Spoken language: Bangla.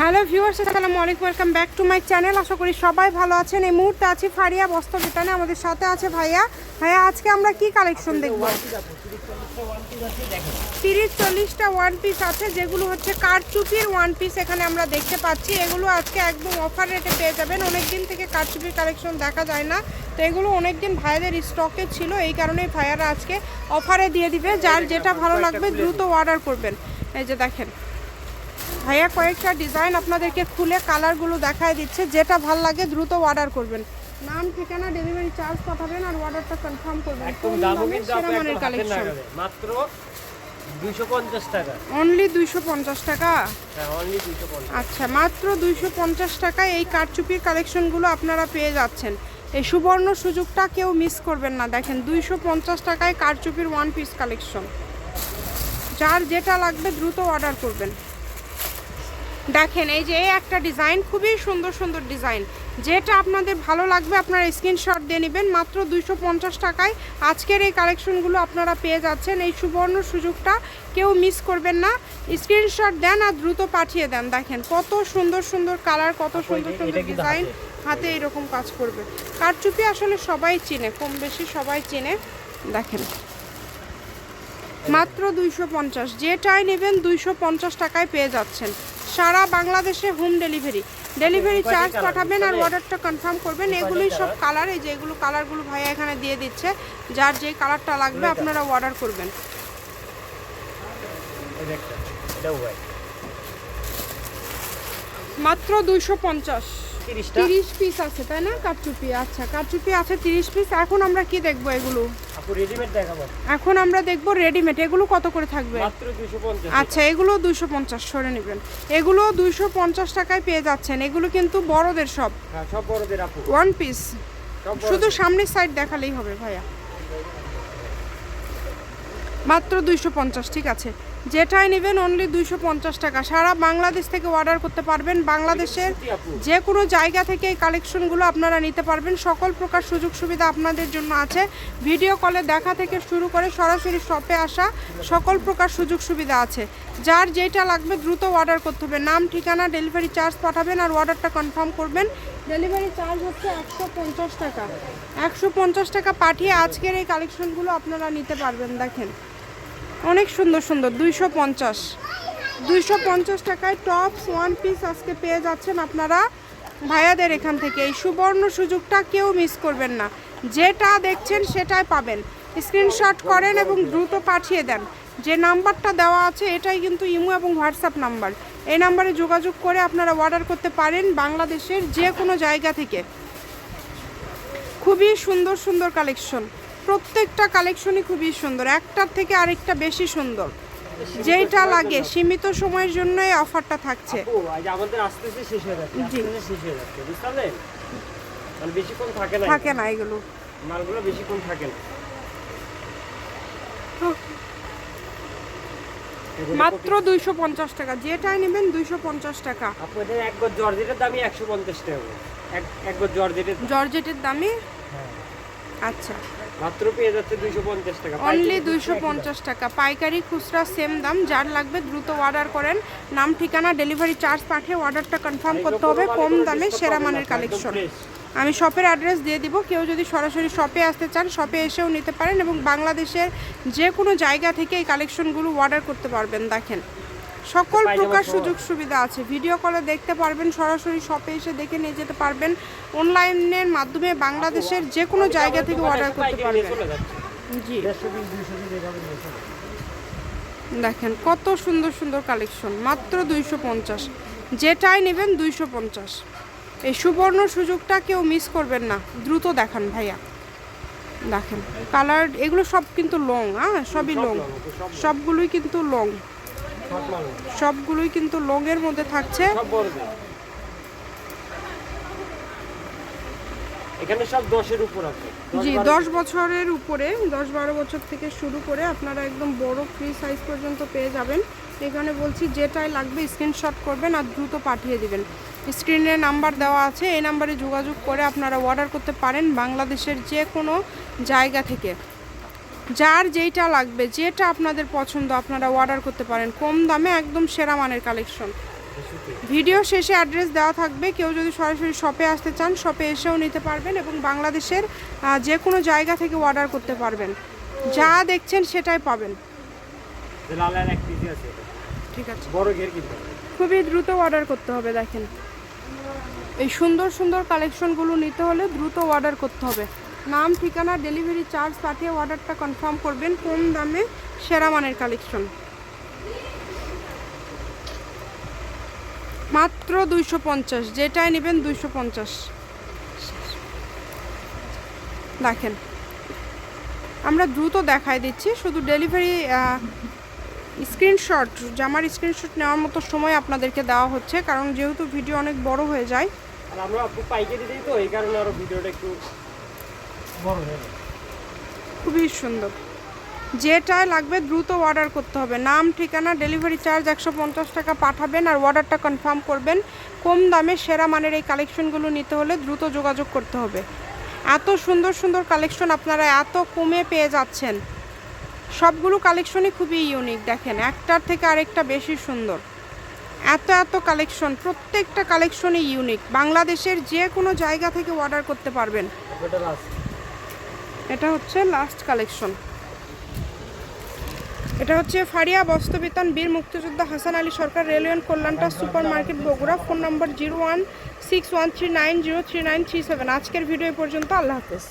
হ্যালো ভিউয়ার্স, আসসালামু আলাইকুম, welcome back to my channel. আশা করি সবাই ভালো আছেন। এই মুহূর্তে আছি ফারিয়া বস্ত্র বিতানে আমাদের সাথে আছে ভাইয়া। ভাইয়া, আজকে আমরা কি কালেকশন দেখব? তিরিশ, চল্লিশটা ওয়ান পিস আছে, যেগুলো হচ্ছে কারচুপির ওয়ান পিস এখানে আমরা দেখতে পাচ্ছি। এগুলো আজকে একদম অফার রেটে পেয়ে যাবেন। অনেক দিন থেকে কারচুপির কালেকশন দেখা যায় না। তো এগুলো অনেক দিন ভাইয়াদের স্টকে ছিল, এই কারণেই ভাইয়ারা আজকে অফারে দিয়ে দিবে। যার যেটা ভালো লাগবে, দ্রুত অর্ডার করবেন। এই যে দেখেন ভাইয়া কয়েকটা ডিজাইন আপনাদেরকে খুলে কালারগুলো দেখায় দিচ্ছে যেটা ভালো লাগে দ্রুত অর্ডার করবেন। নাম ঠিকানা ডেলিভারি চার্জ পাঠাবেন আর অর্ডারটা কনফার্ম করবেন। একদম দামও কিন্তু মানের কালেকশন। মাত্র 250 টাকা। অনলি দুইশো পঞ্চাশ টাকা? হ্যাঁ অনলি 250 আচ্ছা মাত্র দুইশো পঞ্চাশ টাকায় এই কারচুপির কালেকশনগুলো আপনারা পেয়ে যাচ্ছেন। এই সুবর্ণ সুযোগটা কেউ মিস করবেন না। দেখেন দুইশো পঞ্চাশ টাকায় কারচুপির ওয়ান পিস কালেকশন যার যেটা লাগবে দ্রুত অর্ডার করবেন। দেখেন এই যে এই একটা ডিজাইন খুবই সুন্দর সুন্দর ডিজাইন যেটা আপনাদের ভালো লাগবে আপনারা স্ক্রিনশট দিয়ে নেবেন। মাত্র দুইশো পঞ্চাশ টাকায় আজকের এই কালেকশনগুলো আপনারা পেয়ে যাচ্ছেন। এই সুবর্ণ সুযোগটা কেউ মিস করবেন না। স্ক্রিনশট দেন আর দ্রুত পাঠিয়ে দেন। দেখেন কত সুন্দর সুন্দর কালার কত সুন্দর সুন্দর ডিজাইন হাতে। হাতে এরকম কাজ করবে। কারচুপি আসলে সবাই চিনে কম বেশি সবাই চিনে। দেখেন। মাত্র দুইশো পঞ্চাশ। যেটাই নেবেন দুইশো পঞ্চাশ টাকায় পেয়ে যাচ্ছেন। সারা বাংলাদেশে হোম ডেলিভারি। ডেলিভারি চার্জ পাঠাবেন আর অর্ডারটা কনফার্ম করবেন। এগুলোই সব? কালার এই যে এগুলো কালারগুলো ভাইয়া এখানে দিয়ে দিচ্ছে। যার যে কালারটা লাগবে আপনারা অর্ডার করবেন। মাত্র দুইশো পঞ্চাশ। 30 তিরিশ পিস আছে তাই না? কারচুপি আচ্ছা কারচুপি আছে তিরিশ পিস এখন আমরা কি দেখব এগুলো? আপু রেডিমেড দেখাবো। এখন আমরা দেখব রেডিমেড এগুলো কত করে থাকবে? মাত্র 250 আচ্ছা এগুলো দুইশো পঞ্চাশ সরে নেবেন। এগুলো দুইশো পঞ্চাশ টাকায় পেয়ে যাচ্ছেন। এগুলো কিন্তু বড়দের সব হ্যাঁ সব বড়দের আপু। ওয়ান পিস শুধু সামনের সাইড দেখালেই হবে ভাইয়া। মাত্র দুইশো পঞ্চাশ ঠিক আছে। যেটাই নেবেন অনলি দুইশো পঞ্চাশ টাকা। সারা বাংলাদেশ থেকে অর্ডার করতে পারবেন। বাংলাদেশের যে কোনো জায়গা থেকে এই কালেকশনগুলো আপনারা নিতে পারবেন। সকল প্রকার সুযোগ সুবিধা আপনাদের জন্য আছে। ভিডিও কলে দেখা থেকে শুরু করে সরাসরি শপে আসা সকল প্রকার সুযোগ সুবিধা আছে। যার যেটা লাগবে দ্রুত অর্ডার করতে হবে। নাম, ঠিকানা ডেলিভারি চার্জ পাঠাবেন আর অর্ডারটা কনফার্ম করবেন। ডেলিভারি চার্জ হচ্ছে একশো পঞ্চাশ টাকা। একশো পঞ্চাশ টাকা পাঠিয়ে আজকের এই কালেকশনগুলো আপনারা নিতে পারবেন। দেখেন। অনেক সুন্দর সুন্দর। দুইশো পঞ্চাশ। দুইশো পঞ্চাশ টাকায় টপস ওয়ান পিস আজকে পেয়ে যাচ্ছেন আপনারা ভাইয়াদের এখান থেকে। এই সুবর্ণ সুযোগটা কেউ মিস করবেন না। যেটা দেখছেন সেটাই পাবেন। স্ক্রিনশট করেন এবং দ্রুত পাঠিয়ে দেন। যে নাম্বারটা দেওয়া আছে, এটাই কিন্তু ইমো এবং হোয়াটসঅ্যাপ নাম্বার। এই নাম্বারে যোগাযোগ করে আপনারা অর্ডার করতে পারেন বাংলাদেশের যে কোনো জায়গা থেকে। খুবই সুন্দর সুন্দর কালেকশন প্রত্যেকটা কালেকশনই খুবই সুন্দর একটার থেকে আরেকটা বেশি সুন্দর। যেইটা লাগে সীমিত সময়ের জন্য এই অফারটা থাকছে। আমাদের আসতেছে শেষ হয়ে যাচ্ছে। শেষ হয়ে যাচ্ছে বুঝতে মানে বেশিক্ষণ থাকে না থাকে না এগুলো। মালগুলো বেশিক্ষণ থাকে না। মাত্র দুইশো পঞ্চাশ টাকা যেটাই নেবেন দুইশো পঞ্চাশ টাকা। আপু এক গজ জর্জেটের দামই একশো পঞ্চাশ টাকা। এক গজ জর্জেটের জর্জেটের দামে হ্যাঁ। আচ্ছা। মাত্র পেয়ে যাচ্ছে দুইশো পঞ্চাশ টাকা। অনলি পাইকারি দুইশো পঞ্চাশ টাকা। পাইকারি খুচরা সেম দাম। যার লাগবে দ্রুত অর্ডার করেন। নাম ঠিকানা ডেলিভারি চার্জ পাঠিয়ে অর্ডারটা কনফার্ম করতে হবে কম দামে সেরা মানের কালেকশন আমি শপের অ্যাড্রেস দিয়ে দিব। কেউ যদি সরাসরি শপে আসতে চান শপে এসেও নিতে পারেন এবং বাংলাদেশের যে কোনো জায়গা থেকে এই কালেকশনগুলো অর্ডার করতে পারবেন। দেখেন। সকল প্রকার সুযোগ সুবিধা আছে। ভিডিও কলে দেখতে পারবেন সরাসরি শপে এসে দেখে নিয়ে যেতে পারবেন। অনলাইনের মাধ্যমে বাংলাদেশের যে কোনো জায়গা থেকে অর্ডার করতে পারবেন। জি। দেখেন কত সুন্দর সুন্দর কালেকশন মাত্র দুইশো পঞ্চাশ। যেটাই নেবেন দুইশো পঞ্চাশ। এই সুবর্ণ সুযোগটা কেউ মিস করবেন না। দ্রুত দেখান ভাইয়া। দেখেন কালার এগুলো সব কিন্তু লং হ্যাঁ? সবই লং। সবগুলোই কিন্তু লং সবগুলোই কিন্তু লং এর মধ্যে থাকছে। এখানে সব দশের উপর আছে। জি দশ বছরের উপরে দশ বারো বছর থেকে শুরু করে আপনারা একদম বড় ফ্রি সাইজ পর্যন্ত পেয়ে যাবেন। এখানে বলছি যেটাই লাগবে স্ক্রিনশট করবেন আর দ্রুত পাঠিয়ে দিবেন। স্ক্রিনে নাম্বার দেওয়া আছে এই নাম্বারে যোগাযোগ করে আপনারা অর্ডার করতে পারেন বাংলাদেশের যে কোনো জায়গা থেকে। যার যেইটা লাগবে যেটা আপনাদের পছন্দ আপনারা অর্ডার করতে পারেন। কম দামে একদম সেরা মানের কালেকশন ভিডিও শেষে অ্যাড্রেস দেওয়া থাকবে। কেউ যদি সরাসরি শপে আসতে চান শপে এসেও নিতে পারবেন এবং বাংলাদেশের যে কোনো জায়গা থেকে অর্ডার করতে পারবেন। যা দেখছেন সেটাই পাবেন। ঠিক আছে। খুবই দ্রুত অর্ডার করতে হবে দেখেন। এই সুন্দর সুন্দর কালেকশনগুলো নিতে হলে দ্রুত অর্ডার করতে হবে। নাম, ঠিকানা, ডেলিভারি চার্জ পাঠিয়ে অর্ডারটা কনফার্ম করবেন কম দামে, সেরা মানের কালেকশন। মাত্র দুইশো পঞ্চাশ, যেটাই নেবেন দুইশো পঞ্চাশ। দেখেন, আমরা দ্রুত দেখাই দিচ্ছি, শুধু ডেলিভারি স্ক্রিনশট, জামার স্ক্রিনশট নেওয়ার মতো সময় আপনাদেরকে দেওয়া হচ্ছে, কারণ যেহেতু ভিডিও অনেক বড় হয়ে যায়। আর আমরা পাইকারি দিই তো, এই কারণে আরও ভিডিওটা একটু বড় হয়ে খুবই সুন্দর। যেটাই লাগবে দ্রুত অর্ডার করতে হবে। নাম ঠিকানা ডেলিভারি চার্জ একশো পঞ্চাশ টাকা পাঠাবেন আর অর্ডারটা কনফার্ম করবেন। কম দামে সেরা মানের এই কালেকশনগুলো নিতে হলে দ্রুত যোগাযোগ করতে হবে। এত সুন্দর সুন্দর কালেকশন আপনারা এত কমে পেয়ে যাচ্ছেন। সবগুলো কালেকশনই খুবই ইউনিক দেখেন। একটার থেকে আরেকটা বেশি সুন্দর। এত এত কালেকশন প্রত্যেকটা কালেকশনই ইউনিক বাংলাদেশের যে কোনো জায়গা থেকে অর্ডার করতে পারবেন। এটা হচ্ছে লাস্ট কালেকশন এটা হচ্ছে ফারিয়া বস্ত্রবিতান বীর মুক্তিযোদ্ধা Hasan Ali Sarkar railway কল্যাণটা super market Bogura. Phone number zero one six one three nine zero three nine three seven আজকের ভিডিও পর্যন্ত। আল্লাহ হাফেজ।